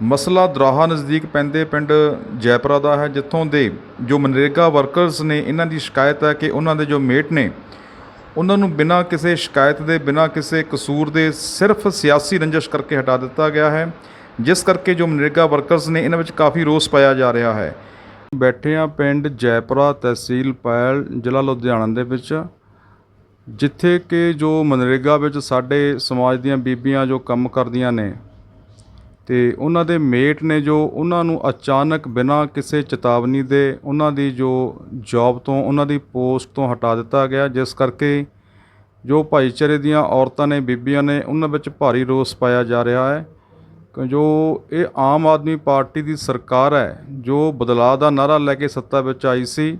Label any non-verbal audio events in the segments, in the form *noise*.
ਮਸਲਾ ਦਰਾਹਾ ਨਜ਼ਦੀਕ ਪੈਂਦੇ ਪਿੰਡ ਜੈਪੁਰਾ ਦਾ ਹੈ, ਜਿੱਥੋਂ ਦੇ ਜੋ ਮਨਰੇਗਾ ਵਰਕਰਸ ਨੇ ਇਹਨਾਂ ਦੀ ਸ਼ਿਕਾਇਤ ਹੈ ਕਿ ਉਹਨਾਂ ਦੇ ਜੋ ਮੇਟ ਨੇ, ਉਹਨਾਂ ਨੂੰ ਬਿਨਾਂ ਕਿਸੇ ਸ਼ਿਕਾਇਤ ਦੇ, ਬਿਨਾਂ ਕਿਸੇ ਕਸੂਰ ਦੇ ਸਿਰਫ ਸਿਆਸੀ ਰੰਜਿਸ਼ ਕਰਕੇ ਹਟਾ ਦਿੱਤਾ ਗਿਆ ਹੈ, ਜਿਸ ਕਰਕੇ ਜੋ ਮਨਰੇਗਾ ਵਰਕਰਸ ਨੇ ਇਹਨਾਂ ਵਿੱਚ ਕਾਫੀ ਰੋਸ ਪਾਇਆ ਜਾ ਰਿਹਾ ਹੈ। ਬੈਠੇ ਆ ਪਿੰਡ ਜੈਪੁਰਾ ਤਹਿਸੀਲ ਪੈਲ, ਜ਼ਿਲ੍ਹਾ ਲੁਧਿਆਣਾ ਦੇ ਵਿੱਚ, ਜਿੱਥੇ ਕਿ ਜੋ ਮਨਰੇਗਾ ਵਿੱਚ ਸਾਡੇ ਸਮਾਜ ਦੀਆਂ ਬੀਬੀਆਂ ਜੋ ਕੰਮ ਕਰਦੀਆਂ ਨੇ ਅਤੇ ਉਹਨਾਂ ਦੇ ਮੇਟ ਨੇ ਜੋ ਉਹਨਾਂ ਨੂੰ ਅਚਾਨਕ ਬਿਨਾਂ ਕਿਸੇ ਚੇਤਾਵਨੀ ਦੇ ਉਹਨਾਂ ਦੀ ਜੋ ਜੋਬ ਤੋਂ, ਉਹਨਾਂ ਦੀ ਪੋਸਟ ਤੋਂ ਹਟਾ ਦਿੱਤਾ ਗਿਆ, ਜਿਸ ਕਰਕੇ ਜੋ ਭਾਈਚਾਰੇ ਦੀਆਂ ਔਰਤਾਂ ਨੇ, ਬੀਬੀਆਂ ਨੇ, ਉਹਨਾਂ ਵਿੱਚ ਭਾਰੀ ਰੋਸ ਪਾਇਆ ਜਾ ਰਿਹਾ ਹੈ। ਕਿ, ਜੋ ਇਹ ਆਮ ਆਦਮੀ ਪਾਰਟੀ ਦੀ ਸਰਕਾਰ ਹੈ, ਜੋ ਬਦਲਾਅ ਦਾ ਨਾਰਾ ਲੈ ਕੇ ਸੱਤਾ ਵਿੱਚ ਆਈ ਸੀ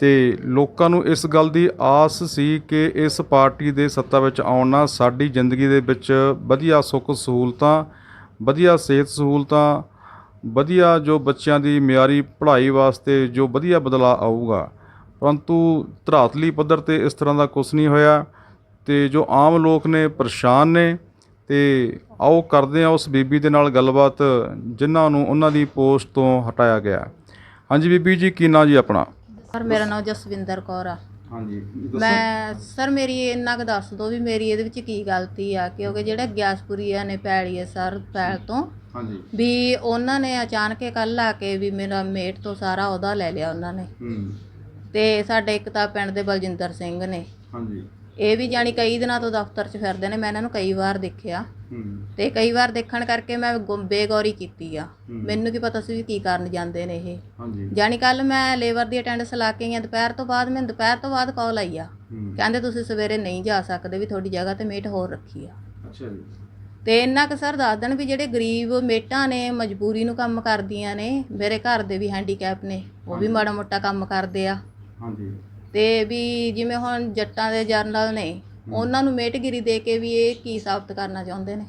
ਤੇ ਲੋਕਾਂ ਨੂੰ ਇਸ ਗੱਲ ਦੀ ਆਸ ਸੀ ਕਿ ਇਸ ਪਾਰਟੀ ਦੇ ਸੱਤਾ ਵਿੱਚ ਆਉਣ ਨਾਲ ਸਾਡੀ ਜ਼ਿੰਦਗੀ ਦੇ ਵਿੱਚ ਵਧੀਆ ਸੁੱਖ ਸਹੂਲਤਾਂ ਵਧੀਆ ਸਿਹਤ ਸਹੂਲਤਾਂ, ਵਧੀਆ ਜੋ ਬੱਚਿਆਂ ਦੀ ਮਿਆਰੀ ਪੜ੍ਹਾਈ ਵਾਸਤੇ ਜੋ ਵਧੀਆ ਬਦਲਾਅ ਆਊਗਾ। ਪਰੰਤੂ ਧਰਾਤਲੀ ਪੱਧਰ ਤੇ ਇਸ ਤਰ੍ਹਾਂ ਦਾ ਕੁਝ ਨਹੀਂ ਹੋਇਆ ਤੇ ਜੋ ਆਮ ਲੋਕ ਨੇ ਪਰੇਸ਼ਾਨ ਨੇ ਤੇ ਆਓ ਕਰਦੇ ਆ ਉਸ ਬੀਬੀ ਦੇ ਨਾਲ ਗੱਲਬਾਤ ਜਿਨ੍ਹਾਂ ਨੂੰ ਉਹਨਾਂ ਦੀ ਪੋਸਟ ਤੋਂ ਹਟਾਇਆ ਗਿਆ। ਹਾਂਜੀ ਬੀਬੀ ਜੀ, ਕੀ ਨਾਂ ਜੀ ਆਪਣਾ? ਸਰ, ਮੇਰਾ ਨਾਮ ਜਸਵਿੰਦਰ ਕੌਰ ਆ। ਹਾਂਜੀ ਮੈਂ ਸਰ ਮੇਰੀ ਇੰਨਾ ਕੁ ਦੱਸ ਦਿਓ ਵੀ ਮੇਰੀ ਇਹਦੇ ਵਿੱਚ ਕੀ ਗਲਤੀ ਆ ਕਿਉਂਕਿ ਜਿਹੜਾ ਗਿਆਸਪੁਰੀਆ ਨੇ ਪੈਲੀ ਹੈ ਸਰ ਪੈਲ ਤੋਂ ਹਾਂਜੀ। ਵੀ ਉਹਨਾਂ ਨੇ ਅਚਾਨਕ ਕੱਲ ਆ ਕੇ ਵੀ ਮੇਰਾ ਮੇਟ ਤੋਂ ਸਾਰਾ ਉਹਦਾ ਲੈ ਲਿਆ ਉਹਨਾਂ ਨੇ। ਹੂੰ। ਤੇ ਸਾਡੇ ਇੱਕ ਤਾਂ ਪਿੰਡ ਦੇ ਬਲਜਿੰਦਰ ਸਿੰਘ ਨੇ। ਹਾਂਜੀ। ਇਹ ਵੀ ਜਾਣੀ ਕਈ ਦਿਨਾਂ ਤੋਂ ਦਫ਼ਤਰ 'ਚ ਫਿਰਦੇ ਨੇ ਮੈਂ ਇਹਨਾਂ ਨੂੰ ਕਈ ਵਾਰ ਦੇਖਿਆ। ਹੂੰ। ਤੇ ਕਈ ਵਾਰ ਦੇਖਣ ਕਰਕੇ ਮੈਂ ਗੁੰਮ- ਬੇਗੌਰੀ ਕੀਤੀ ਆ। ਹੂੰ। ਮੈਨੂੰ ਕੀ ਪਤਾ ਸੀ ਵੀ ਕੀ ਕਰਨ ਜਾਂਦੇ ਨੇ ਇਹ। ਹਾਂਜੀ। ਜਾਣੀ ਕੱਲ ਮੈਂ ਲੇਬਰ ਦੀ ਅਟੈਂਡੈਂਸ ਲਾ ਕੇ ਆਈ ਆ ਦੁਪਹਿਰ ਤੋਂ ਬਾਅਦ ਮੈਨੂੰ ਦੁਪਹਿਰ ਤੋਂ ਬਾਅਦ ਕਾਲ ਆਈ ਆ। ਹੂੰ। ਕਹਿੰਦੇ ਤੁਸੀਂ ਸਵੇਰੇ ਨਹੀਂ ਜਾ ਸਕਦੇ ਵੀ ਤੁਹਾਡੀ ਜਗ੍ਹਾ ਤੇ ਮੇਟ ਹੋਰ ਰੱਖੀ ਆ। ਅੱਛਾ ਜੀ। ਤੇ ਇੰਨਾ ਕੁ ਸਰ ਦੱਸ ਦੇਣ ਵੀ ਜਿਹੜੇ ਗਰੀਬ ਮੇਟਾਂ ਨੇ ਮਜਬੂਰੀ ਨੂੰ ਕੰਮ ਕਰਦੀਆਂ ਨੇ ਮੇਰੇ ਘਰ ਦੇ ਵੀ ਹੈਂਡੀਕੈਪ ਨੇ ਉਹ ਵੀ ਮਾੜਾ ਮੋਟਾ ਕੰਮ ਕਰਦੇ ਆ। ਹਾਂਜੀ। ਤੇ ਵੀ ਜਿਵੇਂ ਹੁਣ ਜੱਟਾਂ ਦੇ ਜਰਨਲ ਨੇ ਉਹਨਾਂ ਨੂੰ ਮੇਟਗਿਰੀ ਦੇ ਕੇ ਵੀ ਇਹ ਕੀ ਸਾਬਤ ਕਰਨਾ ਚਾਹੁੰਦੇ ਨੇ?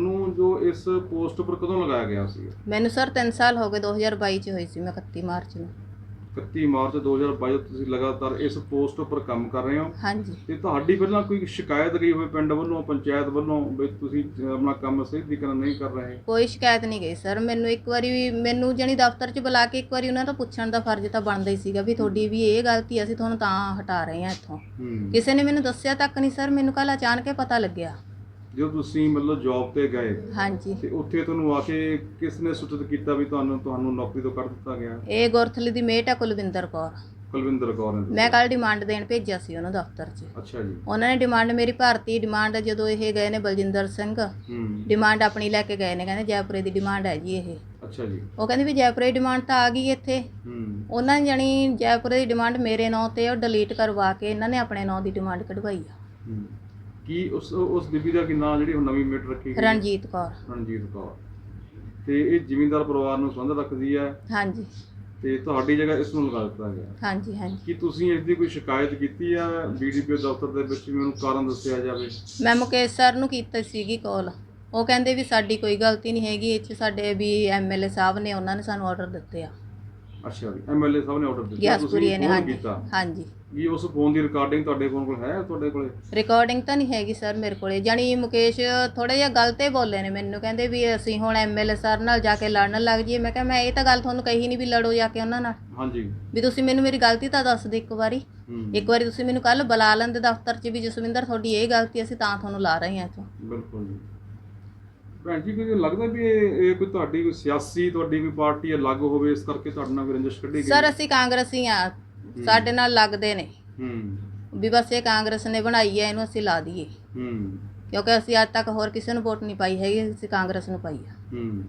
ਨੂੰ ਜੋ ਇਸ ਪੋਸਟ ਉੱਪਰ ਕਦੋਂ ਲਗਾਇਆ ਗਿਆ ਸੀ? ਮੈਨੂੰ ਸਰ 3 ਸਾਲ ਹੋ ਗਏ 2022 ਚ ਹੋਈ ਸੀ ਮੈਂ 31 ਮਾਰਚ ਨੂੰ। 31 ਮਾਰਚ 2022 ਤੋਂ ਤੁਸੀਂ ਲਗਾਤਾਰ ਇਸ ਪੋਸਟ ਉੱਪਰ ਕੰਮ ਕਰ ਰਹੇ ਹੋ। ਹਾਂਜੀ। ਤੇ ਤੁਹਾਡੀ ਪਹਿਲਾਂ ਕੋਈ ਸ਼ਿਕਾਇਤ ਗਈ ਹੋਵੇ ਪਿੰਡ ਵੱਲੋਂ ਪੰਚਾਇਤ ਵੱਲੋਂ ਵੀ ਤੁਸੀਂ ਆਪਣਾ ਕੰਮ ਸਹੀ ਤਰੀਕੇ ਨਾਲ ਨਹੀਂ ਕਰ ਰਹੇ? ਕੋਈ ਸ਼ਿਕਾਇਤ ਨਹੀਂ ਗਈ ਸਰ। ਮੈਨੂੰ ਇੱਕ ਵਾਰੀ ਵੀ ਮੈਨੂੰ ਜਣੀ ਦਫ਼ਤਰ 'ਚ ਬੁਲਾ ਕੇ ਇੱਕ ਵਾਰੀ ਉਹਨਾਂ ਤੋਂ ਪੁੱਛਣ ਦਾ ਫਰਜ਼ ਤਾਂ ਬਣਦਾ ਹੀ ਸੀਗਾ ਵੀ ਤੁਹਾਡੀ ਵੀ ਇਹ ਗਲਤੀ ਅਸੀਂ ਤੁਹਾਨੂੰ ਤਾਂ ਹਟਾ ਰਹੇ ਹਾਂ ਇੱਥੋਂ। ਕਿਸੇ ਨੇ ਮੈਨੂੰ ਦੱਸਿਆ ਤੱਕ ਨਹੀਂ ਸਰ। ਮੈਨੂੰ ਕੱਲ ਅਚਾਨਕ ਹੀ ਪਤਾ ਲੱਗਿਆ। ਜਦੋਂ ਤੁਸੀਂ ਮਤਲਬ ਜੌਬ ਤੇ ਗਏ ਹਾਂਜੀ। ਤੇ ਉੱਥੇ ਤੁਹਾਨੂੰ ਆ ਕੇ ਕਿਸ ਨੇ ਸੂਚਿਤ ਕੀਤਾ ਵੀ ਤੁਹਾਨੂੰ ਤੁਹਾਨੂੰ ਨੌਕਰੀ ਤੋਂ ਕੱਢ ਦਿੱਤਾ ਗਿਆ? ਇਹ ਗੁਰਥਲੀ ਦੀ ਮੇਟ ਹੈ ਕੁਲਵਿੰਦਰ ਕੌਰ। ਕੁਲਵਿੰਦਰ ਕੌਰ ਨੇ ਮੈਂ ਕੱਲ ਡਿਮਾਂਡ ਦੇਣ ਭੇਜਿਆ ਸੀ ਉਹਨੂੰ ਦਫ਼ਤਰ 'ਚ। ਅੱਛਾ ਜੀ। ਉਹਨਾਂ ਨੇ ਡਿਮਾਂਡ ਮੇਰੀ ਭਾਰਤੀ ਡਿਮਾਂਡ ਜਦੋਂ ਇਹ ਗਏ ਨੇ ਬਲਜਿੰਦਰ ਸਿੰਘ ਹੂੰ। ਡਿਮਾਂਡ ਆਪਣੀ ਲੈ ਕੇ ਗਏ ਨੇ ਕਹਿੰਦੇ ਜੈਪੁਰੇ ਦੀ ਡਿਮਾਂਡ ਹੈ ਜੀ ਇਹ। ਅੱਛਾ ਜੀ। ਉਹ ਕਹਿੰਦੇ ਵੀ ਜੈਪੁਰੇ ਦੀ ਡਿਮਾਂਡ ਤਾਂ ਆ ਗਈ ਇੱਥੇ। ਹੂੰ। ਉਹਨਾਂ ਨੇ ਜਾਣੀ ਜੈਪੁਰੇ ਦੀ ਡਿਮਾਂਡ ਮੇਰੇ ਨਾਂ ਤੇ ਉਹ ਡਿਲੀਟ ਕਰਵਾ ਕੇ ਇਹਨਾਂ ਨੇ ਆਪਣੇ ਨਾਂ ਦੀ ਡਿਮਾਂਡ ਕਢਵਾਈ ਆ। ਹੂੰ। ਕੀ ਉਸ ਉਸ ਬੀਬੀ ਦਾ ਕੀ ਜਿਹੜੀ ਹੁਣ ਨਵੀਂ ਮੇਟ ਰੱਖੀ ਗਈ ਹੈ? ਰਣਜੀਤ ਕੌਰ। ਰਣਜੀਤ ਕੌਰ। ਤੇ ਇਹ ਜ਼ਿਮੀਂਦਾਰ ਪਰਿਵਾਰ ਨੂੰ ਸੰਬੰਧ ਰੱਖਦੀ ਹੈ? ਹਾਂਜੀ। ਤੇ ਤੁਹਾਡੀ ਜਗ੍ਹਾ ਇਸ ਨੂੰ ਲਗਾ ਦਿੱਤਾ ਗਿਆ। ਹਾਂਜੀ ਹਾਂਜੀ। ਕੀ ਤੁਸੀਂ ਇਸ ਦੀ ਕੋਈ ਸ਼ਿਕਾਇਤ ਕੀਤੀ ਆ ਬੀਡੀਪੀਓ ਦਫ਼ਤਰ ਦੇ ਵਿੱਚ ਵੀ ਉਹਨੂੰ ਕਾਰਨ ਦੱਸਿਆ ਜਾਵੇ? ਮੈਂ ਮੁਕੇਸ਼ ਸਰ ਨੂੰ ਕੀਤੀ ਸੀਗੀ ਕਾਲ ਉਹ ਕਹਿੰਦੇ ਵੀ ਸਾਡੀ ਕੋਈ ਗਲਤੀ ਨਹੀਂ ਹੈਗੀ ਇਹ 'ਚ ਸਾਡੇ ਵੀ ਐਮਐਲਏ ਸਾਹਿਬ ਨੇ ਉਹਨਾਂ ਨੇ ਸਾਨੂੰ ਆਰਡਰ ਦਿੱਤੇ ਆ। ਅੱਛਾ ਜੀ ਐਮਐਲਏ ਸਾਹਿਬ ਨੇ ਆਰਡਰ ਦਿੱਤਾ ਗਿਆਸਪੁਰੀਏ ਨੇ ਹਾਂਜੀ ਹਾਂਜੀ। ਕੀ ਉਸ ਫੋਨ ਦੀ ਰਿਕਾਰਡਿੰਗ ਤੁਹਾਡੇ ਕੋਲ ਕੋਲ ਹੈ ਤੁਹਾਡੇ ਕੋਲੇ? ਰਿਕਾਰਡਿੰਗ ਤਾਂ ਨਹੀਂ ਹੈਗੀ ਸਰ ਮੇਰੇ ਕੋਲੇ। ਜਾਣੀ ਮੁਕੇਸ਼ ਥੋੜਾ ਜਿਹਾ ਗਲਤ ਹੀ ਬੋਲੇ ਨੇ ਮੈਨੂੰ ਕਹਿੰਦੇ ਵੀ ਅਸੀਂ ਹੁਣ ਐਮਐਲਏ ਸਰ ਨਾਲ ਜਾ ਕੇ ਲੜਨ ਲੱਗ ਜਾਈਏ। ਮੈਂ ਕਿਹਾ ਮੈਂ ਇਹ ਤਾਂ ਗੱਲ ਤੁਹਾਨੂੰ ਕਹੀ ਨਹੀਂ ਵੀ ਲੜੋ ਜਾ ਕੇ ਉਹਨਾਂ ਨਾਲ। ਹਾਂਜੀ। ਵੀ ਤੁਸੀਂ ਮੈਨੂੰ ਮੇਰੀ ਗਲਤੀ ਤਾਂ ਦੱਸ ਦਿਓ ਇੱਕ ਵਾਰੀ। ਇੱਕ ਵਾਰੀ ਤੁਸੀਂ ਮੈਨੂੰ ਕੱਲ ਬੁਲਾ ਲੈਂਦੇ ਦਫ਼ਤਰ 'ਚ ਵੀ ਜਸਵਿੰਦਰ ਤੁਹਾਡੀ ਇਹ ਗਲਤੀ ਅਸੀਂ ਤਾਂ ਤੁਹਾਨੂੰ ਲਾ ਰਹੇ ਹਾਂ ਇੱਥੋਂ। ਬਿਲਕੁਲ ਜੀ। ਭੈਣ ਜੀ ਕੋਈ ਲੱਗਦਾ ਵੀ ਇਹ ਇਹ ਕੋਈ ਤੁਹਾਡੀ ਕੋਈ ਸਿਆਸੀ ਤੁਹਾਡੀ ਕੋਈ ਪਾਰਟੀ ਅਲੱਗ ਹੋਵੇ ਇਸ ਕਰਕੇ ਤੁਹਾਡੇ ਨਾਲ ਕੋਈ ਰੰਜਿਸ਼ ਕੱਢੀ ਗਈ। ਸਰ ਅਸੀਂ ਕਾਂਗਰਸੀ ਆ ਸਾਡੇ ਨਾਲ ਲੱਗਦੇ ਨੇ। ਹੂੰ। ਵੀ ਬਸ ਇਹ ਕਾਂਗਰਸ ਨੇ ਬਣਾਈ ਹੈ ਇਹਨੂੰ ਅਸੀਂ ਲਾ ਦਈਏ। ਹੂੰ। ਕਿਉਂਕਿ ਅਸੀਂ ਅੱਜ ਤੱਕ ਹੋਰ ਕਿਸੇ ਨੂੰ ਵੋਟ ਨਹੀਂ ਪਾਈ ਹੈਗੀ ਅਸੀਂ ਕਾਂਗਰਸ ਨੂੰ ਪਾਈ ਆ। ਹੂੰ।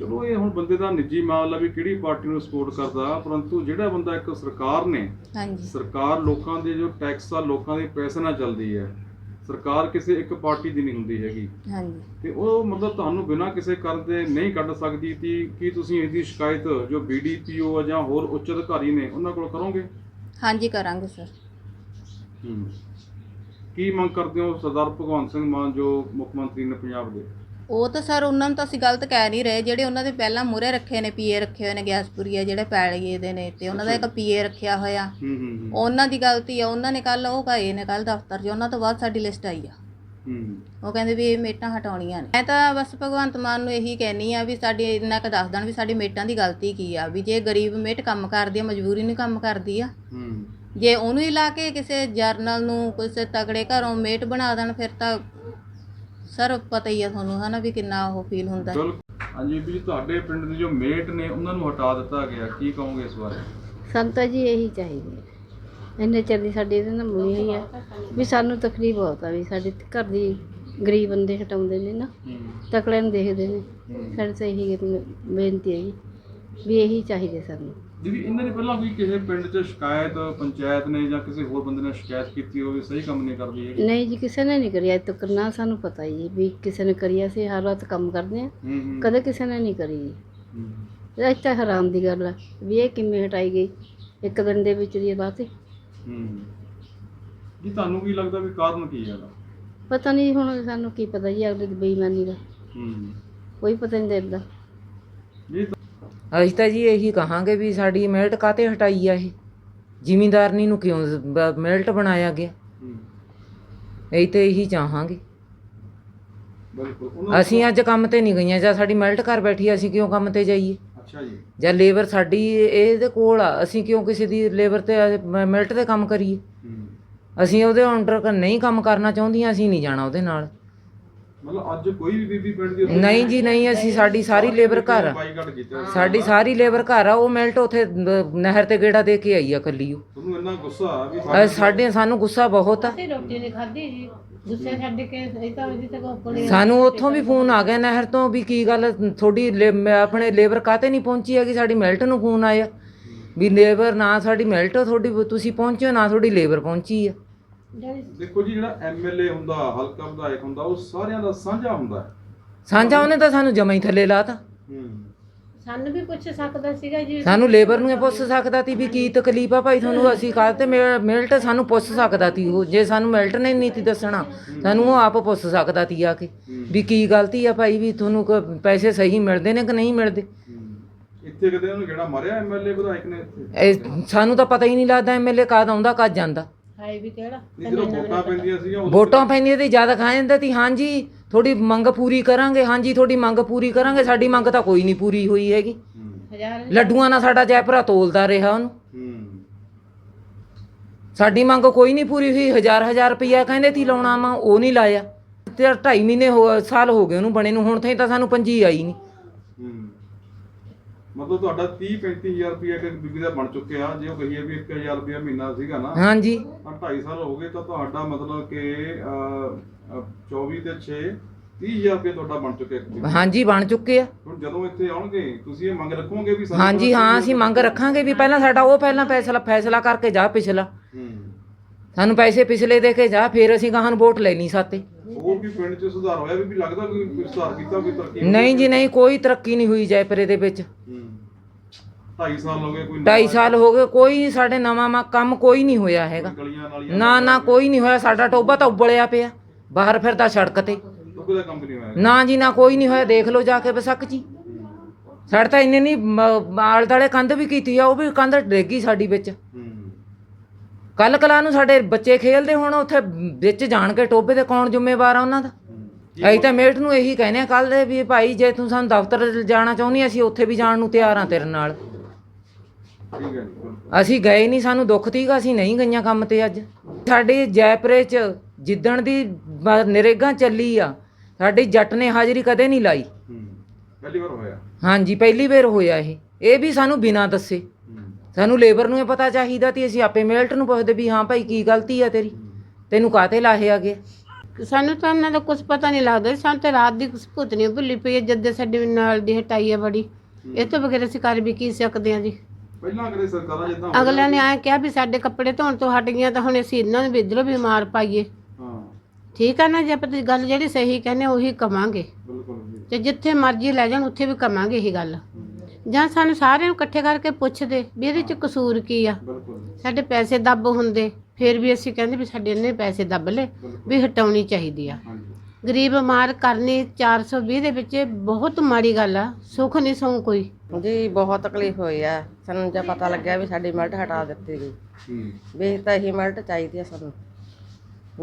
ਚਲੋ ਇਹ ਹੁਣ ਬੰਦੇ ਦਾ ਨਿੱਜੀ ਮਾਮਲਾ ਵੀ ਕਿਹੜੀ ਪਾਰਟੀ ਨੂੰ ਸਪੋਰਟ ਕਰਦਾ ਪਰੰਤੂ ਜਿਹੜਾ ਬੰਦਾ ਇੱਕ ਸਰਕਾਰ ਨੇ ਹਾਂਜੀ। ਸਰਕਾਰ ਲੋਕਾਂ ਦੇ ਜੋ ਟੈਕਸ ਆ ਲੋਕਾਂ ਦੇ ਪੈਸੇ ਨਾਲ ਚੱਲਦੀ ਹੈ ਸਰਕਾਰ ਕਿਸੇ ਇੱਕ ਪਾਰਟੀ ਦੀ ਨਹੀਂ ਹੁੰਦੀ ਹੈਗੀ। ਹਾਂਜੀ। ਤੇ ਉਹ ਮਤਲਬ ਤੁਹਾਨੂੰ ਬਿਨਾਂ ਕਿਸੇ ਕਾਰਨ ਦੇ ਨਹੀਂ ਕੱਢ ਸਕਦੀ ਤੀ ਕੀ ਤੁਸੀਂ ਇਹਦੀ ਸ਼ਿਕਾਇਤ ਜੋ ਬੀਡੀਪੀਓ ਆ ਜਾਂ ਹੋਰ ਉੱਚ ਅਧਿਕਾਰੀ ਨੇ ਉਹਨਾਂ ਕੋਲ ਕਰੋਗੇ? ਹਾਂਜੀ ਕਰਾਂਗੇ ਸਰ। ਹੂੰ। ਕੀ ਮੰਗ ਕਰਦੇ ਹੋ ਸਰਦਾਰ ਭਗਵੰਤ ਸਿੰਘ ਮਾਨ ਜੋ ਮੁੱਖ ਮੰਤਰੀ ਨੇ ਪੰਜਾਬ ਦੇ? ਉਹ ਤਾਂ ਸਰ ਉਹਨਾਂ ਨੂੰ ਤਾਂ ਅਸੀਂ ਗਲਤ ਕਹਿ ਨਹੀਂ ਰਹੇ ਜਿਹੜੇ ਉਹਨਾਂ ਦੇ ਪਹਿਲਾਂ ਮੂਰੇ ਰੱਖੇ ਨੇ ਪੀਏ ਰੱਖੇ ਹੋਏ ਨੇ ਗੈਸਪੁਰੀਆ ਜਿਹੜੇ ਪੈਲੀਏ ਦੇ ਨੇ ਤੇ ਉਹਨਾਂ ਦਾ ਇੱਕ ਪੀਏ ਰੱਖਿਆ ਹੋਇਆ। ਹੂੰ ਹੂੰ ਹੂੰ। ਉਹਨਾਂ ਦੀ ਗਲਤੀ ਆ ਉਹਨਾਂ ਨੇ ਕੱਲ ਉਹ ਗਏ ਨੇ ਕੱਲ ਦਫ਼ਤਰ 'ਚ ਉਹਨਾਂ ਤੋਂ ਬਾਅਦ ਸਾਡੀ ਲਿਸਟ ਆਈ ਆ। ਹੂੰ। ਉਹ ਕਹਿੰਦੇ ਵੀ ਇਹ ਮੇਟਾਂ ਹਟਾਉਣੀਆਂ ਨੇ। ਮੈਂ ਤਾਂ ਬਸ ਭਗਵੰਤ ਮਾਨ ਨੂੰ ਇਹੀ ਕਹਿਨੀ ਆ ਵੀ ਸਾਡੀ ਇੰਨਾ ਕੁ ਦੱਸ ਦੇਣ ਵੀ ਸਾਡੀ ਮੇਟਾਂ ਦੀ ਗਲਤੀ ਕੀ ਆ ਵੀ ਜੇ ਗਰੀਬ ਮੇਟ ਕੰਮ ਕਰਦੀ ਆ ਮਜਬੂਰੀ ਨੂੰ ਕੰਮ ਕਰਦੀ ਆ। ਹੂੰ। ਜੇ ਉਹਨੂੰ ਹੀ ਲਾ ਕੇ ਕਿਸੇ ਜਰਨਲ ਨੂੰ ਕਿਸੇ ਤਗੜੇ ਘਰੋਂ ਮੇਟ ਬਣਾ ਦੇਣ ਫਿਰ ਤਾਂ ਸਰ ਪਤਾ ਹੀ ਆ ਤੁਹਾਨੂੰ ਹਨਾ ਵੀ ਕਿੰਨਾ ਉਹ ਫੀਲ ਹੁੰਦਾ। ਬਿਲਕੁਲ ਹਾਂਜੀ ਵੀ ਤੁਹਾਡੇ ਪਿੰਡ ਦੇ ਜੋ ਮੇਟ ਨੇ ਉਹਨਾਂ ਨੂੰ ਹਟਾ ਦਿੱਤਾ ਗਿਆ। ਕੀ ਕਹੋਗੇ ਇਸ ਬਾਰੇ? ਸਾਨੂੰ ਤਾਂ ਜੀ ਇਹੀ ਚਾਹੀਦੀ ਹੈ। ਇੰਨੇ ਚਿਰ ਦੀ ਸਾਡੀ ਇਹਦੇ ਨਾਲ ਮੁਣੀ ਹੋਈ ਹੈ ਵੀ ਸਾਨੂੰ ਤਕਲੀਫ ਬਹੁਤ ਆ ਵੀ ਸਾਡੇ ਘਰ ਦੀ ਗਰੀਬ ਬੰਦੇ ਹਟਾਉਂਦੇ ਨੇ ਨਾ। ਹੂੰ। ਤਕੜਿਆਂ ਨੂੰ ਦੇਖਦੇ ਨੇ। ਸਾਡੇ ਤਾਂ ਇਹੀ ਬੇਨਤੀ ਹੈ ਜੀ। ਵੀ ਇਹੀ ਚਾਹੀਦੇ ਸਾਨੂੰ। ਦੀਦੀ ਇਹਨਾਂ ਨੇ ਪਹਿਲਾਂ ਕੋਈ ਕਿਸੇ ਪਿੰਡ 'ਚ ਸ਼ਿਕਾਇਤ ਪੰਚਾਇਤ ਨੇ ਜਾਂ ਕਿਸੇ ਹੋਰ ਬੰਦੇ ਨੇ ਸ਼ਿਕਾਇਤ ਕੀਤੀ ਹੋਵੇ ਸਹੀ ਕੰਮ ਨਹੀਂ ਕਰਦੀ ਹੈਗੀ ਨਹੀਂ ਜੀ ਕਿਸੇ ਨੇ ਨਹੀਂ ਕਰਿਆ ਅੱਜ ਤੱਕ ਨਾ ਸਾਨੂੰ ਪਤਾ ਜੀ ਵੀ ਕਿਸੇ ਨੇ ਕਰੀ ਅਸੀਂ ਹਰ ਰਾਤ ਕੰਮ ਕਰਦੇ ਹਾਂ ਹੂੰ ਹੂੰ। ਕਦੇ ਕਿਸੇ ਨੇ ਨਹੀਂ ਕਰੀ ਜੀ। ਹੂੰ। ਇਹ ਤਾਂ ਹੈਰਾਨ ਦੀ ਗੱਲ ਹੈ ਵੀ ਇਹ ਕਿਵੇਂ ਹਟਾਈ ਗਈ? ਇੱਕ ਦਿਨ ਦੇ ਵਿੱਚ ਦੀ ਬਾਤ ਹੈ। ਹੂੰ ਜੀ ਤੁਹਾਨੂੰ ਕੀ ਲੱਗਦਾ ਵੀ ਕਾਰਨ ਕੀ ਹੈ ਇਹਦਾ ਪਤਾ ਨਹੀਂ ਹੁਣ ਸਾਨੂੰ ਕੀ ਪਤਾ ਜੀ ਅਗਲੇ ਦੀ ਬੇਈਮਾਨੀ ਦਾ। ਹੂੰ ਕੋਈ ਪਤਾ ਨਹੀਂ ਦਿੰਦਾ ਜੀ ਅਸੀਂ ਤਾਂ ਜੀ ਇਹੀ ਕਹਾਂਗੇ ਵੀ ਸਾਡੀ ਮਿਲਟ ਕਾਤੇ ਹਟਾਈ ਆ ਇਹ? ਜ਼ਿਮੀਂਦਾਰਨੀ ਨੂੰ ਕਿਉਂ ਬ- ਮਿਲਟ ਬਣਾਇਆ ਗਿਆ? ਹੂੰ। ਅਸੀਂ ਤਾਂ ਇਹੀ ਚਾਹਾਂਗੇ। ਬਿਲਕੁਲ ਉਹਨਾਂ ਅਸੀਂ ਅੱਜ ਕੰਮ ਤੇ ਨਹੀਂ ਗਈਆਂ ਜਾਂ ਸਾਡੀ ਮਿਲਟ ਘਰ ਬੈਠੀ ਆ, ਅਸੀਂ ਕਿਉਂ ਕੰਮ ਤੇ ਜਾਈਏ? ਅੱਛਾ ਜੀ। ਜਾਂ ਲੇਬਰ ਸਾਡੀ ਇਹਦੇ ਕੋਲ ਆ ਅਸੀਂ ਕਿਉਂ ਕਿਸੇ ਦੀ ਲੇਬਰ ਤੇ ਮਿਲਟ ਤੇ ਕੰਮ ਕਰੀਏ? ਹੂੰ। ਅਸੀਂ ਉਹਦੇ ਅੰਡਰ ਨਹੀਂ ਕੰਮ ਕਰਨਾ ਚਾਹੁੰਦੀਆਂ ਅਸੀਂ ਨਹੀਂ ਜਾਣਾ ਉਹਦੇ ਨਾਲ। ਮਤਲਬ ਅੱਜ ਕੋਈ ਵੀ ਬੀਬੀ ਪਿੰਡ ਦੀ ਨਹੀਂ ਜੀ ਨਹੀਂ ਅਸੀਂ ਸਾਡੀ ਸਾਰੀ ਲੇਬਰ ਘਰ ਆ। ਬਾਈਕਾਟ ਕੀਤਾ ਸਾਡੀ ਸਾਰੀ ਲੇਬਰ ਘਰ ਆ ਉਹ ਮਿਲਟ ਉਥੇ ਨਹਿਰ ਤੇ ਗੇੜਾ ਦੇ ਕੇ ਆਈ ਆ ਕੱਲੀ ਉਹ। ਤੁਹਾਨੂੰ ਇੰਨਾ ਗੁੱਸਾ ਆ ਵੀ ਅਹ ਸਾਡੇ ਸਾਨੂੰ ਗੁੱਸਾ ਬਹੁਤ ਆ। ਅਸੀਂ ਰੋਟੀ ਨਹੀਂ ਖਾਧੀ ਜੀ। ਗੁੱਸੇ ਛੱਡ ਕੇ ਇਹ ਤਾਂ ਉਹਦੀ ਤੱਕ ਕੋਲੇ ਸਾਨੂੰ ਉੱਥੋਂ ਵੀ ਫੋਨ ਆ ਗਿਆ ਨਹਿਰ ਤੋਂ ਵੀ ਕੀ ਗੱਲ ਤੁਹਾਡੀ ਲੇ- ਮੈਂ ਆਪਣੇ ਲੇਬਰ ਕਾਤੇ ਨਹੀਂ ਪਹੁੰਚੀ ਹੈਗੀ? ਸਾਡੀ ਮਿਲਟ ਨੂੰ ਫੋਨ ਆਇਆ। ਵੀ ਲੇਬਰ ਨਾ ਸਾਡੀ ਮਿਲਟ ਤੁਹਾਡੀ ਤੁਸੀਂ ਪਹੁੰਚੋ ਨਾ ਤੁਹਾਡੀ ਲੇਬਰ ਪਹੁੰਚੀ ਆ। ਦੇਖੋ ਜੀ ਜਿਹੜਾ ਐਮਐਲਏ ਹੁੰਦਾ ਹਲਕਾ ਵਿਧਾਇਕ ਹੁੰਦਾ ਉਹ ਸਾਰਿਆਂ ਦਾ ਸਾਂਝਾ ਹੁੰਦਾ ਹੈ। ਸਾਂਝਾ ਉਹਨੇ ਤਾਂ ਸਾਨੂੰ ਜਮਾ ਹੀ ਥੱਲੇ ਲਾਤਾ। ਹੂੰ। ਸਾਨੂੰ ਵੀ ਪੁੱਛ ਸਕਦਾ ਸੀਗਾ ਜੀ। ਸਾਨੂੰ ਲੇਬਰ ਨੂੰ ਇਹ ਪੁੱਛ ਸਕਦਾ ਸੀ ਵੀ ਕੀ ਤਕਲੀਫ ਆ ਭਾਈ ਤੁਹਾਨੂੰ? ਅਸੀਂ ਕਾਹਤੇ ਮਿਲਟ ਸਾਨੂੰ ਪੁੱਛ ਸਕਦਾ ਸੀ ਉਹ। ਜੇ ਸਾਨੂੰ ਮਿਲਟ ਨੇ ਨਹੀਂ ਤੀ ਦੱਸਣਾ ਸਾਨੂੰ ਉਹ ਆਪ ਪੁੱਛ ਸਕਦਾ ਸੀ ਆ ਕੇ ਵੀ ਕੀ ਗਲਤੀ ਆ ਭਾਈ ਵੀ ਤੁਹਾਨੂੰ ਪੈਸੇ ਸਹੀ ਮਿਲਦੇ ਨੇ ਕਿ ਨਹੀਂ ਮਿਲਦੇ। ਇੱਥੇ ਕਦੇ ਉਹਨੂੰ ਜਿਹੜਾ ਮਾਰਿਆ ਐਮਐਲਏ ਵਿਧਾਇਕ ਨੇ ਸਾਨੂੰ ਤਾਂ ਪਤਾ ਹੀ ਨਹੀਂ ਲੱਗਦਾ ਐਮਐਲਏ ਕਦ ਆਉਂਦਾ ਕਦ ਜਾਂਦਾ। ਹਾਏ ਵੀ ਕਿਹੜਾ? ਨਹੀਂ ਜਦੋਂ ਵੋਟਾਂ ਪੈਂਦੀਆਂ ਵੋਟਾਂ ਤੇ ਜ਼ਿਆਦਾ ਖਾ ਜਾਂਦਾ ਸੀ। ਹਾਂਜੀ ਤੁਹਾਡੀ ਮੰਗ ਪੂਰੀ ਕਰਾਂਗੇ। ਹਾਂਜੀ ਤੁਹਾਡੀ ਮੰਗ ਪੂਰੀ ਕਰਾਂਗੇ। ਸਾਡੀ ਮੰਗ ਤਾਂ ਕੋਈ ਨਹੀਂ ਪੂਰੀ ਹੋਈ ਹੈਗੀ। ਹਜ਼ਾਰ ਲੱਡੂਆਂ ਨਾਲ ਸਾਡਾ ਜੈਪਰਾ ਤੋਲਦਾ ਰਿਹਾ ਉਹਨੂੰ। ਹੂੰ। ਸਾਡੀ ਮੰਗ ਕੋਈ ਨਹੀਂ ਪੂਰੀ ਹੋਈ। ਹਜ਼ਾਰ ਹਜ਼ਾਰ ਰੁਪਈਆ ਕਹਿੰਦੇ ਸੀ ਲਾਉਣਾ ਵਾ ਉਹ ਨਹੀਂ ਲਾਇਆ। ਤੇ 2.5 ਮਹੀਨੇ ਹੋ ਸਾਲ ਹੋ ਗਏ ਉਹਨੂੰ ਬਣੇ ਨੂੰ। ਹੁਣ ਤਾਈਂ ਤਾਂ ਸਾਨੂੰ ਪੰਜੀ ਆਈ ਨਹੀਂ। ਮਤਲਬ ਤੁਹਾਡਾ 30 35000 ਰੁਪਏ ਇੱਕ ਬੀਬੀ ਦਾ ਬਣ ਚੁੱਕਿਆ ਜੇ ਉਹ ਕਹੀਏ ਵੀ 1000 ਰੁਪਏ ਮਹੀਨਾ ਸੀਗਾ ਨਾ ਹਾਂਜੀ। ਤਾਂ 2.5 ਸਾਲ ਹੋ ਗਏ ਤਾਂ ਤੁਹਾਡਾ ਮਤਲਬ ਕਿ ਅਹ, ਅਹ, 24 ਤੇ 6 30000 ਰੁਪਏ ਤੁਹਾਡਾ ਬਣ ਚੁੱਕਿਆ ਇੱਕ ਬੀਬੀ। ਹਾਂਜੀ ਬਣ ਚੁੱਕੇ ਆ। ਹੁਣ ਜਦੋਂ ਇੱਥੇ ਆਉਣਗੇ ਤੁਸੀਂ ਇਹ ਮੰਗ ਰੱਖੋਗੇ ਵੀ ਹਾਂਜੀ ਹਾਂ ਅਸੀਂ ਮੰਗ ਰੱਖਾਂਗੇ ਵੀ ਪਹਿਲਾਂ ਸਾਡਾ ਉਹ ਪਹਿਲਾਂ ਫੈਸਲਾ ਫੈਸਲਾ ਕਰਕੇ ਜਾ ਪਿਛਲਾ। ਹੂੰ। ਸਾਨੂੰ ਪੈਸੇ ਪਿਛਲੇ ਦੇ ਕੇ ਜਾ ਫਿਰ ਅਸੀਂ ਗਾਹਾਂ ਨੂੰ ਵੋਟ ਲੈ ਨਹੀਂ ਸਾਤੇ। ਹੋਰ ਵੀ ਪਿੰਡ 'ਚ ਸੁਧਾਰ ਹੋਇਆ ਵੀ ਲੱਗਦਾ ਕੋਈ ਸੁਧਾਰ ਕੀਤਾ ਕੋਈ ਤਰੱਕੀ? ਨਹੀਂ ਜੀ ਨਹੀਂ ਕੋਈ ਤਰੱਕੀ ਨਹੀਂ ਹੋਈ ਜੈਪਰੇ ਦੇ ਵਿੱਚ। ਹੂੰ। 2.5 ਸਾਲ ਹੋ ਗਏ ਕੋਈ 2.5 ਸਾਲ ਹੋ ਗਏ ਕੋਈ ਸਾਡੇ ਨਵਾਂ ਮਾ ਕੰਮ ਕੋਈ ਨਹੀਂ ਹੋਇਆ ਹੈਗਾ। ਗਲੀਆਂ ਨਾਲੀਆਂ ਨਾ ਨਾ ਕੋਈ ਨਹੀਂ ਹੋਇਆ ਸਾਡਾ ਟੋਬਾ ਤਾਂ ਉਬਲਿਆ ਪਿਆ ਬਾਹਰ ਫਿਰਦਾ ਸੜਕ ਤੇ। ਕੋਈ ਦਾ ਕੰਮ ਨਹੀਂ ਹੋਇਆ। ਨਾ ਜੀ ਨਾ ਕੋਈ ਨਹੀਂ ਹੋਇਆ ਦੇਖ ਲਓ ਜਾ ਕੇ ਬਸਕ ਜੀ। ਸਾਡੇ ਤਾਂ ਇੰਨੇ ਨਹੀਂ ਆਲ ਦਾਲੇ ਕੰਧ ਵੀ ਕੀਤੀ ਆ ਉਹ ਵੀ ਕੰਧ ਡੇਗੀ ਸਾਡੀ ਵਿੱਚ। ਹੂੰ। ਕੱਲ ਕਲਾ ਨੂੰ ਸਾਡੇ ਬੱਚੇ ਖੇਲਦੇ ਹੁਣ ਉੱਥੇ ਵਿੱਚ ਜਾਣ ਕੇ ਟੋਬੇ ਤੇ ਕੌਣ ਜ਼ਿੰਮੇਵਾਰ ਆ ਉਹਨਾਂ ਦਾ। ਅਸੀਂ ਤਾਂ ਮੇਟ ਨੂੰ ਇਹੀ ਕਹਿੰਦੇ ਆ ਕੱਲ ਦੇ ਵੀ ਭਾਈ ਜੇ ਤੂੰ ਸਾਨੂੰ ਦਫ਼ਤਰ ਜਾਣਾ ਚਾਹੁੰਦੀ ਅਸੀਂ ਉੱਥੇ ਵੀ ਜਾਣ ਨੂੰ ਤਿਆਰ ਆ ਤੇਰੇ ਨਾਲ। ਠੀਕ ਹੈ ਜੀ ਬਿਲਕੁਲ। ਅਸੀਂ ਗਏ ਨਹੀਂ ਸਾਨੂੰ ਦੁੱਖ ਤੀਗਾ ਅਸੀਂ ਨਹੀਂ ਗਈਆਂ ਕੰਮ ਤੇ ਅੱਜ। ਸਾਡੇ ਜੈਪਰੇ ਚ ਜਿੱਦਣ ਦੀ ਬ- ਨਰੇਗਾ ਚੱਲੀ ਆ ਸਾਡੀ ਜੱਟ ਨੇ ਹਾਜ਼ਰੀ ਕਦੇ ਨਹੀਂ ਲਾਈ। ਹੂੰ ਪਹਿਲੀ ਵਾਰ ਹੋਇਆ? ਹਾਂਜੀ ਪਹਿਲੀ ਵਾਰ ਹੋਇਆ ਇਹ। ਇਹ ਵੀ ਸਾਨੂੰ ਬਿਨਾਂ ਦੱਸੇ। ਹੂੰ। ਸਾਨੂੰ ਲੇਬਰ ਨੂੰ ਇਹ ਪਤਾ ਚਾਹੀਦਾ ਤੇ ਅਸੀਂ ਆਪੇ ਮਿਲਟ ਨੂੰ ਪੁੱਛਦੇ ਵੀ ਹਾਂ ਭਾਈ ਕੀ ਗਲਤੀ ਆ ਤੇਰੀ? ਤੈਨੂੰ ਕਾਤੇ ਲਾਹੇ ਆਗੇ ਸਾਨੂੰ ਤਾਂ ਇਹਨਾਂ ਦਾ ਕੁਝ ਪਤਾ ਨਹੀਂ ਲੱਗਦਾ ਸਾਨੂੰ ਤਾਂ ਰਾਤ ਦੀ ਕੁਝ ਭੁੱਤ ਨਹੀਂ ਭੁੱਲੀ ਪਈ ਹੈ ਜਦ ਦੇ ਸਾਡੇ ਨਾਲ ਦੀ ਹਟਾਈ ਹੈ ਬੜੀ। ਇਹ ਤੋਂ ਬਗੈਰ ਅਸੀਂ ਕਰ ਵੀ ਕੀ ਸਕਦੇ ਹਾਂ ਜੀ? ਪਹਿਲਾਂ ਕਰੇ ਸਰਕਾਰਾਂ ਜਿੱਦਾਂ ਅਗਲਿਆਂ ਨੇ ਆਏ ਕਿਹਾ ਵੀ ਸਾਡੇ ਕੱਪੜੇ ਧੋਣ ਤੋਂ ਹਟ ਗਈਆਂ ਤਾਂ ਹੁਣ ਅਸੀਂ ਇਹਨਾਂ ਨੂੰ ਵਿਦਰੋ ਬਿਮਾਰ ਪਾਈਏ। ਹਾਂ। ਠੀਕ ਆ ਨਾ ਜੇ ਆਪਾਂ ਤੁਸੀਂ ਗੱਲ ਜਿਹੜੀ ਸਹੀ ਕਹਿੰਦੇ ਉਹੀ ਕਵਾਂਗੇ। ਬਿਲਕੁਲ ਜੀ। ਤੇ ਜਿੱਥੇ ਮਰਜ਼ੀ ਲੈ ਜਾਣ ਉੱਥੇ ਵੀ ਕਵਾਂਗੇ ਇਹੀ ਗੱਲ। ਜਾਂ ਸਾਨੂੰ ਸਾਰਿਆਂ ਨੂੰ ਇਕੱਠੇ ਕਰਕੇ ਪੁੱਛਦੇ ਵੀ ਇਹਦੇ ਚ ਕਸੂਰ ਕੀ ਆ? ਬਿਲਕੁਲ ਸਾਡੇ ਪੈਸੇ ਦੱਬ ਹੁੰਦੇ ਫਿਰ ਵੀ ਅਸੀਂ ਕਹਿੰਦੇ ਵੀ ਸਾਡੇ ਇੰਨੇ ਪੈਸੇ ਦੱਬ ਲੈ ਵੀ ਹਟਾਉਣੀ ਚਾਹੀਦੀ ਆ। ਹਾਂਜੀ। ਗਰੀਬ ਮਾਰ ਕਰਨੀ 420 ਦੇ ਵਿੱਚ ਬਹੁਤ ਮਾੜੀ ਗੱਲ ਆ ਸੁੱਖ ਨਹੀਂ ਸੌ ਕੋਈ। ਜੀ ਬਹੁਤ ਤਕਲੀਫ ਹੋਈ ਆ। ਸਾਨੂੰ ਜਦ ਪਤਾ ਲੱਗਿਆ ਵੀ ਸਾਡੀ ਮਿਲਟ ਹਟਾ ਦਿੱਤੀ ਗਈ। ਹੂੰ ਵੀ ਤਾਂ ਇਹੀ ਮਿਲਟ ਚਾਹੀਦੀ ਆ ਸਾਨੂੰ।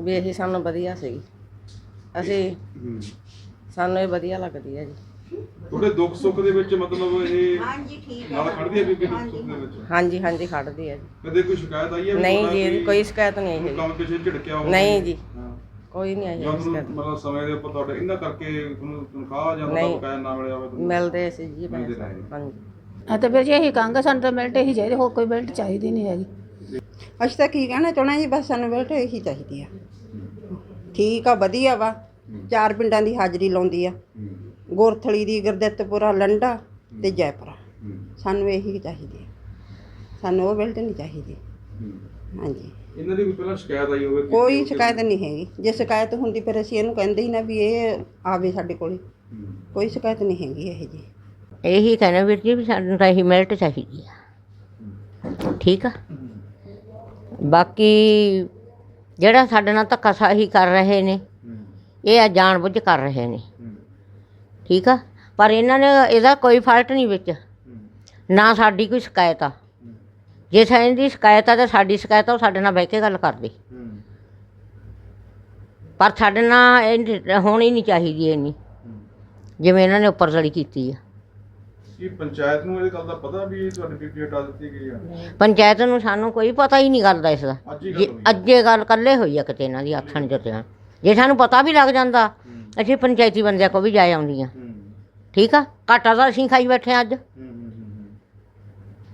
ਵੀ ਇਹੀ ਸਾਨੂੰ ਵਧੀਆ ਸੀ। ਅਸੀਂ ਹੂੰ। ਸਾਨੂੰ ਇਹ ਵਧੀਆ ਲੱਗਦੀ ਹੈ ਜੀ। ਤੁਹਾਡੇ ਦੁੱਖ ਸੁੱਖ ਦੇ ਵਿੱਚ ਮਤਲਬ ਇਹ ਨਾਲ ਖੜਦੀ ਹੈ ਬੀਬੀ ਦੁੱਖ ਸੁੱਖ ਦੇ ਵਿੱਚ? ਹਾਂਜੀ ਹਾਂਜੀ ਖੜਦੀ ਹੈ ਜੀ। ਕਦੇ ਕੋਈ ਸ਼ਿਕਾਇਤ ਆਈ ਹੈ ਵੀ ਨਹੀਂ ਤੁਹਾਡਾ ਜੀ ਕੋਈ ਸ਼ਿਕਾਇਤ ਨਹੀਂ ਆਈ ਕੋਈ ਹੈਗੀ। ਕੰਮ ਕਿਸੇ ਝਿੜਕਿਆ ਹੋਵੇ ਨਹੀਂ ਜੀ। ਹਾਂ। ਕੋਈ ਨਹੀਂ ਆਈ ਜਾਂ ਤੁਹਾਨੂੰ ਸ਼ਿਕਾਇਤ ਮਤਲਬ ਸਮੇਂ ਦੇ ਉੱਪਰ ਤੁਹਾਡੇ ਇਹਨਾਂ ਕਰਕੇ ਤੁਹਾਨੂੰ ਤਨਖਾਹ ਜਾਂ ਤੁਹਾਡਾ ਨਹੀਂ। ਬਕਾਇਆ ਨਾ ਮਿਲਿਆ ਹੋਵੇ ਤੁਹਾਨੂੰ? ਮਿਲਦੇ ਸੀ ਜੀ ਮਿਲਦੇ ਪੈਸੇ। ਹਾਂਜੀ ਆ ਤਾਂ ਫਿਰ ਜੀ ਇਹੀ ਕਹਾਂਗੇ ਸਾਨੂੰ ਤਾਂ ਮਿਲਟ ਹੀ ਚਾਹੀਦੀ ਹੋਰ ਕੋਈ ਮਿਲਟ ਚਾਹੀਦੀ ਨਹੀਂ ਹੈਗੀ ਅਸੀਂ ਤਾਂ ਕੀ ਕਹਿਣਾ ਚਾਹਣਾ ਜੀ ਬਸ ਸਾਨੂੰ ਬੈਠ ਇਹੀ ਚਾਹੀਦੀ ਆ ਠੀਕ ਆ ਵਧੀਆ ਵਾ ਚਾਰ ਪਿੰਡਾਂ ਦੀ ਹਾਜ਼ਰੀ ਲਾਉਂਦੀ ਆ ਹੂੰ। ਗੋਰਥਲੀ ਦੀ ਗੁਰਦਿੱਤਪੁਰਾ ਲੰਡਾ ਤੇ ਜੈਪੁਰਾ ਹੂੰ। ਸਾਨੂੰ ਇਹੀ ਚਾਹੀਦੀ ਆ ਸਾਨੂੰ ਉਹ ਬੈਲਟ ਨਹੀਂ ਚਾਹੀਦੀ ਹੂੰ। ਹਾਂਜੀ ਇਹਨਾਂ ਦੀ ਕੋਈ ਪਹਿਲਾਂ ਸ਼ਿਕਾਇਤ ਆਈ ਹੋਵੇ ਕੋਈ ਸ਼ਿਕਾਇਤ ਨਹੀਂ ਹੈਗੀ ਜੇ ਸ਼ਿਕਾਇਤ ਹੁੰਦੀ ਫਿਰ ਅਸੀਂ ਇਹਨੂੰ ਕਹਿੰਦੇ ਹੀ ਨਾ ਵੀ ਇਹ ਆਵੇ ਸਾਡੇ ਕੋਲੇ। ਕੋਈ ਸ਼ਿਕਾਇਤ ਨਹੀਂ ਹੈਗੀ ਇਹ ਜੀ ਇਹੀ ਕਹਿਣਾ ਵੀਰ ਜੀ ਵੀ ਸਾਨੂੰ ਤਾਂ ਇਹੀ ਮਿਲਟ ਚਾਹੀਦੀ ਆ ਠੀਕ ਆ ਬਾਕੀ ਜਿਹੜਾ ਸਾਡੇ ਨਾਲ ਧੱਕਾਸ਼ਾਹੀ ਕਰ ਰਹੇ ਨੇ। ਇਹ ਆ ਜਾਣਬੁੱਝ ਕਰ ਰਹੇ ਨੇ। ਠੀਕ ਆ ਪਰ ਇਹਨਾਂ ਨੇ ਇਹਦਾ ਕੋਈ ਫਾਲਟ ਨਹੀਂ ਵਿੱਚ। ਨਾ ਸਾਡੀ ਕੋਈ ਸ਼ਿਕਾਇਤ ਆ ਜੇ ਸਾਡੀ ਦੀ ਸ਼ਿਕਾਇਤ ਆ ਤਾਂ ਸਾਡੀ ਸ਼ਿਕਾਇਤ ਆ ਉਹ ਸਾਡੇ ਨਾਲ ਬਹਿ ਕੇ ਗੱਲ ਕਰਦੀ। ਪਰ ਸਾਡੇ ਨਾਲ ਇਹ ਹੋਣੀ ਨਹੀਂ ਚਾਹੀਦੀ ਇੰਨੀ। ਜਿਵੇਂ ਇਹਨਾਂ ਨੇ ਉੱਪਰ ਜੜੀ ਕੀਤੀ ਆ। ਕੀ ਪੰਚਾਇਤ ਨੂੰ ਇਹ ਗੱਲ ਦਾ ਪਤਾ ਵੀ ਇਹ ਤੁਹਾਡੀ ਬੀਬੀ ਹਟਾ ਦਿੱਤੀ ਗਈ ਆ? ਪੰਚਾਇਤ ਨੂੰ ਸਾਨੂੰ ਕੋਈ ਪਤਾ ਹੀ ਨਹੀਂ ਗੱਲ ਦਾ ਇਸ ਦਾ। ਅੱਜ ਗੱਲ ਇਹ ਕੱਲੇ ਹੋਈ ਆ ਕਿਤੇ ਇਹਨਾਂ ਦੀ ਆਖਣ ਜਤਿਆਂ ਜੇ ਸਾਨੂੰ ਪਤਾ ਵੀ ਲੱਗ ਜਾਂਦਾ ਅਸੀਂ ਪੰਚਾਇਤੀ ਬੰਦਿਆਂ ਕੋ ਵੀ ਜਾ ਆਉਂਦੀਆਂ। ਠੀਕ ਆ? ਘਾਟਾ ਤਾਂ ਅਸੀਂ ਖਾਈ ਬੈਠੇ ਅੱਜ।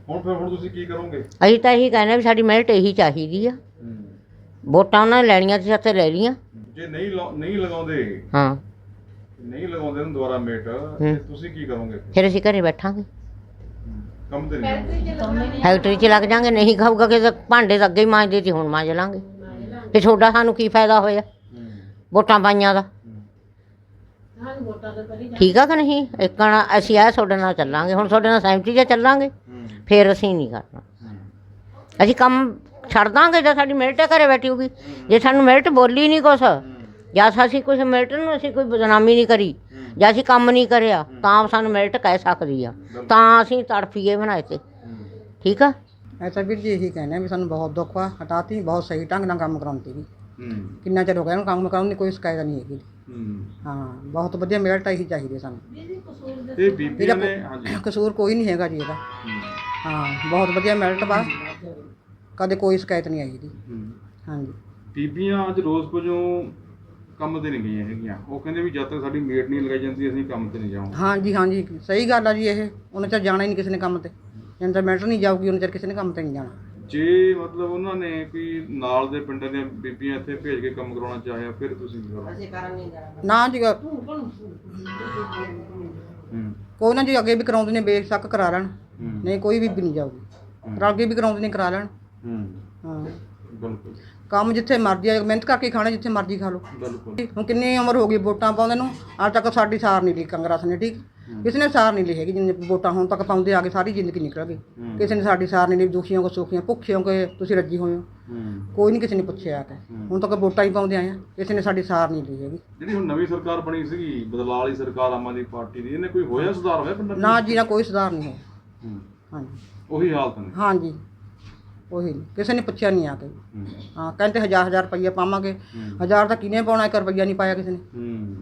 ਹੁਣ ਫਿਰ ਹੁਣ ਤੁਸੀਂ ਕੀ ਕਰੋਗੇ? ਅਸੀਂ ਤਾਂ ਇਹੀ ਕਹਿੰਦੇ ਵੀ ਸਾਡੀ ਮਿਹਨਤ ਇਹੀ ਚਾਹੀਦੀ ਆ। ਵੋਟਾਂ ਉਹਨਾਂ ਨੇ ਲੈਣੀਆਂ ਤੇ ਇੱਥੇ ਲੈ ਲਈਆਂ। ਜੇ ਨਹੀਂ ਲਾ- ਨਹੀਂ ਲਗਾਉਂਦੇ ਹਾਂ। ਨਹੀਂ ਲਗਾਉਂਦੇ ਉਹਨੂੰ ਦੁਬਾਰਾ ਮੇਟ ਤੇ ਤੁਸੀਂ ਕੀ ਕਰੋਗੇ ਫਿਰ? ਅਸੀਂ ਘਰੇ ਬੈਠਾਂਗੇ। ਕੰਮ ਤੇ ਨਹੀਂ। ਫੈਕਟਰੀ 'ਚ ਲੱਗ ਜਾਾਂਗੇ ਨਹੀਂ ਖਾਊਗਾ ਕਿ ਤਾਂ ਭਾਂਡੇ ਤਾਂ ਅੱਗੇ ਹੀ ਮਾਂਜਦੇ ਸੀ ਹੁਣ ਮਾਂਜ ਲਾਂਗੇ। ਤੇ ਤੁਹਾਡਾ ਸਾਨੂੰ ਕੀ ਫਾਇਦਾ ਹੋਇਆ? ਹੂੰ। ਵੋਟਾਂ ਪਾਈਆਂ ਦਾ। ਠੀਕ ਆ ਕਿ ਨਹੀਂ? ਇੱਕਣਾ ਅਸੀਂ ਆ ਤੁਹਾਡੇ ਨਾਲ ਚੱਲਾਂਗੇ ਹੁਣ ਤੁਹਾਡੇ ਨਾਲ ਸਹਿਮਤੀ 'ਚ ਚੱਲਾਂਗੇ। ਫਿਰ ਅਸੀਂ ਨਹੀਂ ਕਰਨਾ। ਅਸੀਂ ਕੰਮ ਛੱਡ ਦਾਂਗੇ ਜੇ ਸਾਡੀ ਮਿਲਟ ਘਰੇ ਬੈਠੀ ਹੋਗੀ ਜੇ ਸਾਨੂੰ ਮਿਲਟ ਬੋਲੀ ਨਹੀਂ ਕੁਛ ਜਾਂ ਅਸੀਂ ਕੁਛ ਮਿਲਟ ਨੂੰ ਅਸੀਂ ਕੋਈ ਬਦਨਾਮੀ ਨਹੀਂ ਕਰੀ ਜਾਂ ਅਸੀਂ ਕੰਮ ਨਹੀਂ ਕਰਿਆ ਤਾਂ ਸਾਨੂੰ ਮਿਲਟ ਕਹਿ ਸਕਦੀ ਆ। ਤਾਂ ਅਸੀਂ ਤੜਫੀਏ ਬਣਾਏ ਤੇ। ਠੀਕ ਆ? ਮੈਂ ਤਾਂ ਵੀਰ ਜੀ ਇਹੀ ਕਹਿੰਦੇ ਵੀ ਸਾਨੂੰ ਬਹੁਤ ਦੁੱਖ ਆ ਹਟਾਤੀ ਬਹੁਤ ਸਹੀ ਢੰਗ ਨਾਲ ਕੰਮ ਕਰਾਉਂਦੀ। ਵੀ ਹੂੰ। ਕਿੰਨਾ ਚਿਰ ਹੋ ਗਿਆ ਕੰਮ ਕਰਾਉਣ ਦੀ ਕੋਈ ਸ਼ਿਕਾਇਤ ਨਹੀਂ ਹੈਗੀ। ਹੂੰ। ਹਾਂ ਬਹੁਤ ਵਧੀਆ ਮੇਲਟ ਇਹੀ ਚਾਹੀਦੀ ਹੈ ਸਾਨੂੰ। ਇਹ ਬੀਬੀਆਂ ਨੇ ਹਾਂਜੀ। *coughs* ਕਸੂਰ ਕੋਈ ਨਹੀਂ ਹੈਗਾ ਜੀ ਇਹਦਾ। ਹਾਂ ਬਹੁਤ ਵਧੀਆ ਮੈਰਿਟ ਵਾ। ਕਦੇ ਕੋਈ ਸ਼ਿਕਾਇਤ ਨਹੀਂ ਆਈ ਇਹਦੀ। ਹੂੰ। ਹਾਂਜੀ। ਬੀਬੀਆਂ ਅੱਜ ਰੋਜ਼ ਵਜੋਂ ਕੰਮ ਤੇ ਨਹੀਂ ਗਈਆਂ ਹੈਗੀਆਂ। ਉਹ ਕਹਿੰਦੇ ਵੀ ਜਦ ਤੱਕ ਸਾਡੀ ਮੇਟ ਨਹੀਂ ਲਗਾਈ ਜਾਂਦੀ ਅਸੀਂ ਕੰਮ ਤੇ ਨਹੀਂ ਜਾਵਾਂਗੇ। ਹਾਂਜੀ ਹਾਂਜੀ। ਸਹੀ ਗੱਲ ਆ ਜੀ ਇਹ। ਉਹਨਾਂ ਚਿਰ ਜਾਣਾ ਹੀ ਨਹੀਂ ਕਿਸੇ ਨੇ ਕੰਮ ਤੇ। ਜਿੰਨਾ ਚਿਰ ਨਹੀਂ ਜਾਊਗੀ ਉਹਨਾਂ ਚਿਰ ਕਿਸੇ ਨੇ ਕੰਮ ਤੇ ਨਹੀਂ ਜਾਣਾ। ਜੇ ਮਤਲਬ ਉਹਨਾਂ ਨੇ ਕੋਈ ਨਾਲ ਦੇ ਪਿੰਡਾਂ ਦੀਆਂ ਬੀਬੀਆਂ ਇੱਥੇ ਭੇਜ ਕੇ ਕੰਮ ਕਰਾਉਣਾ ਚਾਹਿਆ ਫਿਰ ਤੁਸੀਂ ਕੀ ਕਰੋਗੇ? ਨਾ ਜੀ ਹੂੰ। ਕੋਈ ਨਾ ਜੀ ਅੱਗੇ ਵੀ ਕਰਾਉਂਦੇ ਨੇ ਬੇਸ਼ੱਕ ਕਰਾ ਲੈਣ। ਹੂੰ। ਨਹੀਂ ਕੋਈ ਬੀਬੀ ਨਹੀਂ ਜਾਊਗੀ। ਰਲ ਕੇ ਵੀ ਕਰਾਉਂਦੇ ਨੇ ਕਰਾ ਲੈਣ। ਹੂੰ। ਹਾਂ। ਬਿਲਕੁਲ। ਕੰਮ ਜਿੱਥੇ ਮਰਜ਼ੀ ਆ ਮਿਹਨਤ ਕਰਕੇ ਖਾਣਾ ਜਿੱਥੇ ਮਰਜ਼ੀ ਖਾ ਲਓ। ਬਿਲਕੁਲ। ਹੁਣ ਕਿੰਨੀ ਉਮਰ ਹੋ ਗਈ ਵੋਟਾਂ ਪਾਉਂਦੇ ਨੂੰ? ਅੱਜ ਤੱਕ ਸਾਡੀ ਸਾਰ ਨਹੀਂ ਲਈ ਕਾਂਗਰਸ ਨੇ ਠੀਕ? ਕਿਸੇ ਨੇ ਸਾਰ ਨਹੀਂ ਲਈ ਹੈਗੀ ਜਿੰਨੇ ਵੋਟਾਂ ਹੁਣ ਤੱਕ ਪਾਉਂਦੇ ਆ ਕੇ ਸਾਰੀ ਜ਼ਿੰਦਗੀ ਨਿਕਲ ਗਈ ਕਿਸੇ ਨੇ ਸਾਡੀ ਸਾਰ ਨਹੀਂ ਲਈ ਦੁਖੀਆਂ ਕੋ ਸੁਖੀਆਂ ਭੁੱਖਿਆਂ ਕੋ ਤੁਸੀਂ ਰੱਜੀ ਹੋਏ ਹੋ। ਕੋਈ ਨਹੀਂ ਕਿਸੇ ਨੇ ਪੁੱਛਿਆ ਆ ਕੇ। ਹੁਣ ਤੱਕ ਵੋਟਾਂ ਹੀ ਪਾਉਂਦੇ ਆਏ ਆ ਕਿਸੇ ਨੇ ਸਾਡੀ ਸਾਰ ਨਹੀਂ ਲਈ ਹੈਗੀ। ਜਿਹੜੀ ਹੁਣ ਨਵੀਂ ਸਰਕਾਰ ਬਣੀ ਸੀਗੀ ਬਦਲਾਅ ਵਾਲੀ ਸਰਕਾਰ ਆਮ ਆਦਮੀ ਪਾਰਟੀ ਦੀ ਇਹਨੇ ਕੋਈ ਹੋਇਆ ਸੁਧਾਰ ਹੋਇਆ ਪਿੰਡਾਂ? ਨਾ ਜੀ ਨਾ ਕੋਈ ਸੁਧਾਰ ਨਹੀਂ ਹੋਇਆ। ਹਾਂਜੀ। ਉਹੀ ਹਾਲਤ ਨੇ। ਹਾਂਜੀ। ਉਹੀ। ਕਿਸੇ ਨੇ ਪੁੱਛਿਆ ਨਹੀਂ ਆ ਕੇ। ਹੂੰ। ਕਹਿੰਦੇ ਹਜ਼ਾਰ ਹਜ਼ਾਰ ਰੁਪਈਆ ਪਾਵਾਂਗੇ। ਹਜ਼ਾਰ ਤਾਂ ਕਿਨੇ ਪਾਉਣਾ ਇੱਕ ਰੁਪਈਆ ਨਹੀਂ ਪਾਇਆ ਕਿਸੇ ਨੇ। ਹੂੰ।